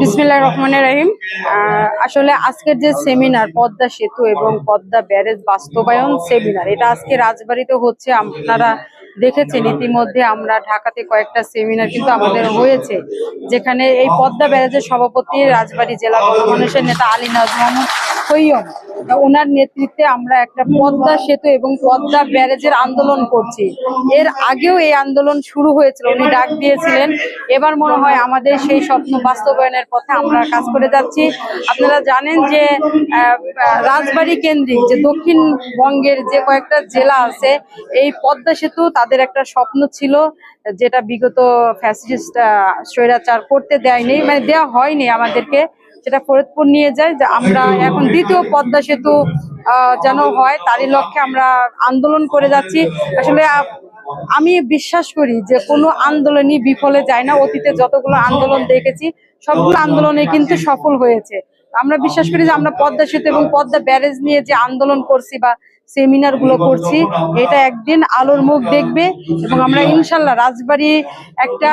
বিসমিল্লাহ রহমান রহিম। আসলে আজকের যে সেমিনার পদ্মা সেতু এবং পদ্মা ব্যারেজ বাস্তবায়ন সেমিনার এটা আজকে রাজবাড়িতে হচ্ছে। আপনারা দেখেছেন, ইতিমধ্যে আমরা ঢাকাতে কয়েকটা সেমিনার কিন্তু আমাদের হয়েছে, যেখানে এই পদ্মা ব্যারেজের সভাপতি রাজবাড়ী জেলা গণমানুষের নেতা আলী নাজ মোহাম্মদ সৈয়দ ওনার নেতৃত্বে আমরা একটা পদ্মা সেতু এবং পদ্মা ব্যারেজের আন্দোলন করছি। এর আগেও এই আন্দোলন শুরু হয়েছিল, উনি ডাক দিয়েছিলেন। এবার মনে হয় আমাদের সেই স্বপ্ন বাস্তবায়নের পথে আমরা কাজ করে যাচ্ছি। আপনারা জানেন যে রাজবাড়ী কেন্দ্রিক যে দক্ষিণবঙ্গের যে কয়েকটা জেলা আছে, এই পদ্মা সেতু তাদের একটা স্বপ্ন ছিল, যেটা বিগত ফ্যাসিস্ট স্বৈরাচার করতে দেয়নি মানে দেওয়া হয়নি আমাদেরকে। সেটা ফরিদপুর নিয়ে যায় যে আমরা এখন দ্বিতীয় পদ্মা সেতু আহ, যেন হয় তারই লক্ষ্যে আমরা আন্দোলন করে যাচ্ছি। আসলে আমি বিশ্বাস করি যে কোনো আন্দোলনই বিফলে যায় না। অতীতে যতগুলো আন্দোলন দেখেছি সবগুলো আন্দোলনে কিন্তু সফল হয়েছে। আমরা বিশ্বাস করি যে আমরা পদ্মা সেতু এবং পদ্মা ব্যারেজ নিয়ে যে আন্দোলন করছি বা সেমিনারগুলো করছি, এটা একদিন আলোর মুখ দেখবে এবং আমরা ইনশাল্লাহ রাজবাড়ি একটা,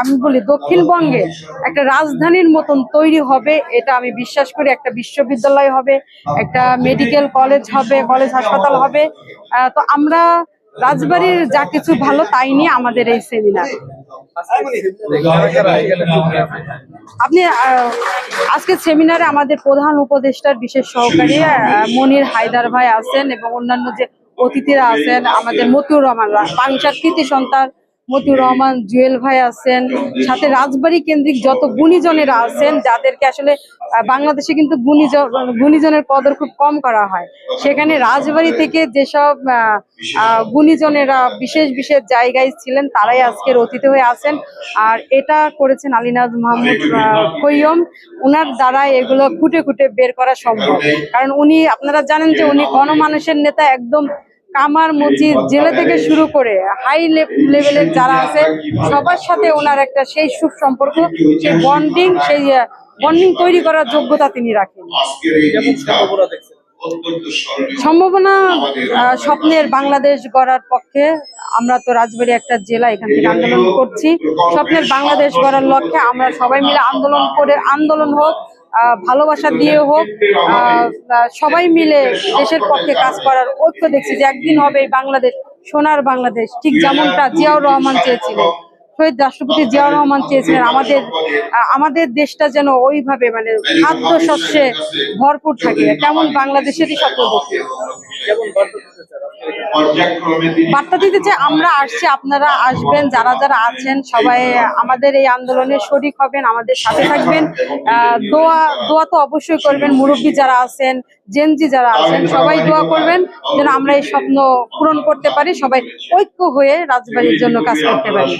আমি বলি দক্ষিণবঙ্গে একটা রাজধানীর মতন তৈরি হবে, এটা আমি বিশ্বাস করি। একটা বিশ্ববিদ্যালয় হবে, একটা মেডিকেল কলেজ হবে কলেজ হাসপাতাল হবে। তো আমরা রাজবাড়ির যা কিছু ভালো তাই নিয়ে আমাদের এই সেমিনার আপনি আজকে সেমিনারে আমাদের প্রধান উপদেষ্টার বিশেষ সহকারী মনির হায়দার ভাই আছেন এবং অন্যান্য যে অতিথিরা আছেন, আমাদের মতিউর রহমান পাংশার কৃতি সন্তান মতিউর রহমান, জুয়েল ভাই আছেন, সাথে রাজবাড়ি কেন্দ্রিক যত গুণীজনেরা আছেন, যাদেরকে আসলে বাংলাদেশে কিন্তু গুণীজন, গুণীজনের কদর খুব কম করা হয়। সেখানে রাজবাড়ি থেকে যেসব গুণীজনেরা বিশেষ বিশেষ জায়গায় ছিলেন, তারাই আজকের অতিথি হয়ে আছেন। আর এটা করেছেন আলিনাজ মাহমুদ কৈয়ম ওনার দ্বারা এগুলো খুঁটে খুঁটে বের করা সম্ভব। কারণ উনি, আপনারা জানেন যে উনি গণমানুষের নেতা একদম কামার মুচি জেলে থেকে শুরু করে হাই লেভেলের যারা আছে সবার সাথে ওনার একটা সেই সুসম্পর্ক সেই বন্ডিং সেই বন্ডিং তৈরি করার যোগ্যতা তিনি রাখেন। সম্ভাবনা আহ, স্বপ্নের বাংলাদেশ গড়ার পক্ষে আমরা তো রাজবাড়ি একটা জেলা এখান থেকে আন্দোলন করছি। স্বপ্নের বাংলাদেশ গড়ার লক্ষ্যে আমরা সবাই মিলে আন্দোলন করে আন্দোলন হোক ভালোবাসা দিয়ে হোক সবাই মিলে দেশের পক্ষে কাজ করার ঐক্য দেখছি যে একদিন হবে এই বাংলাদেশ, সোনার বাংলাদেশ, ঠিক যেমনটা জিয়াউর রহমান চেয়েছিলেন। শহীদ রাষ্ট্রপতি জিয়াউর রহমান চেয়েছিলেন, আমাদের আমাদের দেশটা যেন ওইভাবে মানে খাদ্য শস্যে ভরপুর থাকে তেমন বাংলাদেশেরই স্বপ্ন দেখি বার্তা দিতে চাই, আমরা আসছি, আপনারা আসবেন, যারা যারা আছেন, সবাই আমাদের এই আন্দোলনে শরিক হবেন, আমাদের সাথে থাকবেন। দোয়া দোয়া তো অবশ্যই করবেন, মুরব্বী যারা আছেন জেনজি যারা আছেন, সবাই দোয়া করবেন, যেন আমরা এই স্বপ্ন পূরণ করতে পারি, সবাই ঐক্য হয়ে রাজবাড়ির জন্য কাজ করতে পারি।